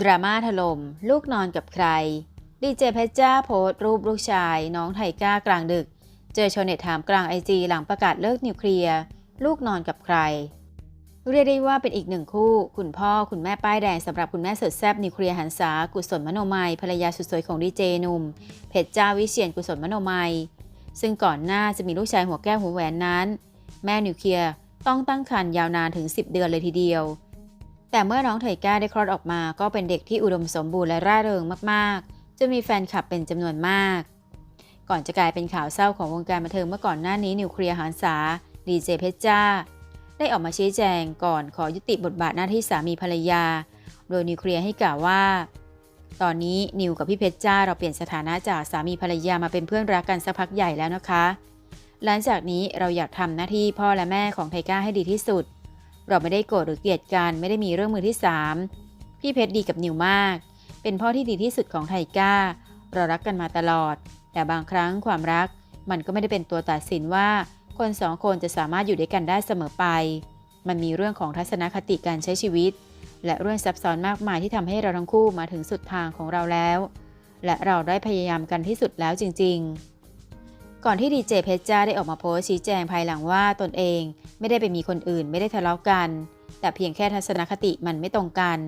ดราม่าถล่มลูกนอนกับใคร ดีเจเพชรจ้าโพสต์รูปลูกชาย น้องไทก้ากลางดึก เจอชาวเน็ตถามกลางไอจีหลังประกาศเลิกนิวเคลียร์ ลูกนอนกับใคร เรียกได้ว่าเป็นอีกหนึ่งคู่ คุณพ่อคุณแม่ป้ายแดงสำหรับคุณแม่สุดแซ่บนิวเคลียร์หันษากุศลมโนมัยภรรยาสุดสวยของดีเจหนุ่มเพชรจ้าวิเชียนกุศลมโนมัย ซึ่งก่อนหน้าจะมีลูกชายหัวแก้วหัวแหวนนั้น แม่นิวเคลียร์ต้องตั้งครรภ์ยาวนานถึง 10 เดือนเลยทีเดียว แต่เมื่อน้องไทก้าได้คลอดออกมา ก็เป็นเด็กที่อุดมสมบูรณ์และร่าเริงมากๆ จะมีแฟนคลับเป็นจำนวนมาก ก่อนจะกลายเป็นข่าวเศร้าของวงการบันเทิงเมื่อก่อนหน้านี้นิวเคลียร์หานษาดีเจเพชรจ้า ได้ออกมาชี้แจงก่อนขอยุติบทบาทหน้าที่สามีภรรยา โดยนิวเคลียร์ให้กล่าวว่า ตอนนี้นิวกับพี่เพชรจ้าเราเปลี่ยนสถานะจากสามีภรรยามาเป็นเพื่อนรักกันสักพักใหญ่แล้วนะคะ หลังจากนี้เราอยากทำหน้าที่พ่อและแม่ของไทก้าให้ดีที่สุด เราไม่ได้โกรธหรือเกลียดกันไม่ได้มีเรื่องมือที่สามพี่เพชรดีกับนิวมาก เป็นพ่อที่ดีที่สุดของไทก้า เรารักกันมาตลอด แต่บางครั้งความรัก มันก็ไม่ได้เป็นตัวตัดสินว่า คนสองคนจะสามารถอยู่ด้วยกันได้เสมอไป มันมีเรื่องของทัศนคติการใช้ชีวิต และเรื่องซับซ้อนมากมายที่ทำให้เราทั้งคู่มาถึงสุดทางของเราแล้ว และเราได้พยายามกันที่สุดแล้วจริง ๆ ก่อนที่ดีเจเพชรจ้าได้ออกมาโพสชี้แจงภายหลังว่าตนเองไม่ได้ไปมีคนอื่นไม่ได้ทะเลาะกัน แต่เพียงแค่ทัศนคติมันไม่ตรงกัน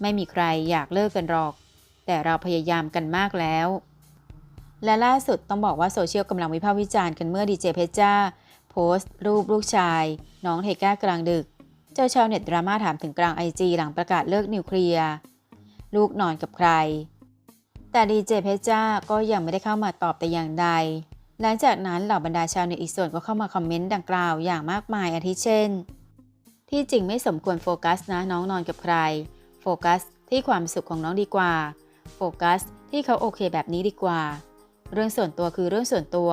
ไม่มีใครอยากเลิกกันหรอก แต่เราพยายามกันมากแล้ว และล่าสุดต้องบอกว่าโซเชียลกำลังวิพากษ์วิจารณ์กันเมื่อดีเจเพชรจ้าโพสต์ รูปลูกชาย น้องเทก้ากลางดึก เจ้าชาวเน็ตดราม่าถามถึงกลางไอจีหลังประกาศเลิกนิวเคลียร์ลูกนอนกับใคร แต่ดีเจเพชรจ้าก็ยังไม่ได้เข้ามาตอบแต่อย่างใด หลังจากนั้นเหล่าบรรดาชาวเน็ตอีกส่วนก็เข้ามาคอมเมนต์ดังกล่าวอย่างมากมายอาทิเช่น ที่จริงไม่สมควรโฟกัสนะน้องนอนกับใคร โฟกัสที่ความสุขของน้องดีกว่า โฟกัสที่เขาโอเคแบบนี้ดีกว่า เรื่องส่วนตัวคือเรื่องส่วนตัว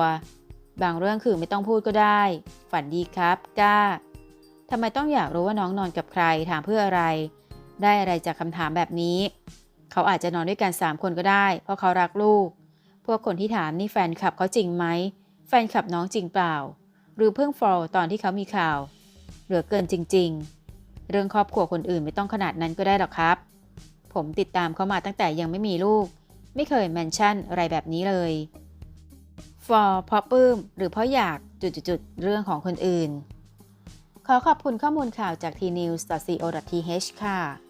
บางเรื่องคือไม่ต้องพูดก็ได้ ฝันดีครับก้าทำไมต้องอยากรู้ว่าน้องนอนกับใครถามเพื่ออะไร ได้อะไรจากคำถามแบบนี้ เขาอาจจะนอนด้วยกัน3คนก็ได้ เพราะเขารักลูก พวกคนที่ถามนี่แฟนคลับเขาจริงไหม แฟนคลับน้องจริงเปล่า หรือเพิ่งฟอลตอนที่เขามีข่าว เหลือเกินจริง ๆ เรื่องครอบครัวคนอื่นไม่ต้องขนาดนั้นก็ได้หรอกครับ ผมติดตามเขามาตั้งแต่ยังไม่มีลูก ไม่เคยแมนชั่นอะไรแบบนี้เลย for เพราะปื้ม หรือเพราะอยากจุดๆๆเรื่องของคนอื่น ขอขอบคุณข้อมูลข่าวจาก tnews.co.th ค่ะ